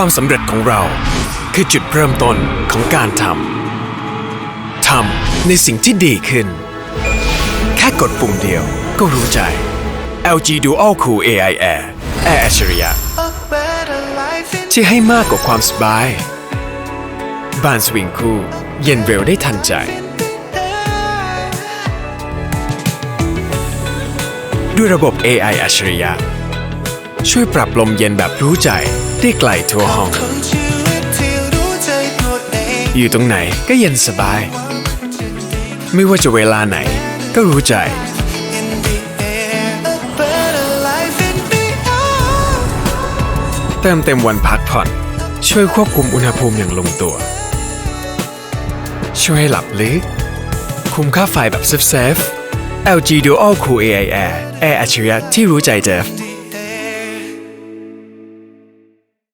ความสำเร็จของเรา คือจุดเริ่มต้นของการทำ ทำในสิ่งที่ดีขึ้น แค่กดปุ่มเดียวก็รู้ใจ LG Dual Cool AI Air แอร์อัจฉริยะ A better life in ที่ให้มากกว่าความสบาย บานสวิงคู่ เย็นเร็วได้ทันใจ ด้วยระบบ AI อัจฉริยะ ช่วยปรับลมเย็นแบบรู้ใจ ได้ไกลทั่วห้องคนชีวิตที่รู้ใจตัวเอง อยู่ตรงไหนก็เย็นสบาย ไม่ว่าจะเวลาไหนก็รู้ใจ In the air A better life in the air เติมเต็มวันพักผ่อน ช่วยควบคุมอุณหภูมิอย่างลงตัว ช่วยให้หลับลึก คุมค่าไฟแบบเซฟๆ LG Dual Cool AI Air แอร์อัจฉริยะที่รู้ใจเจฟ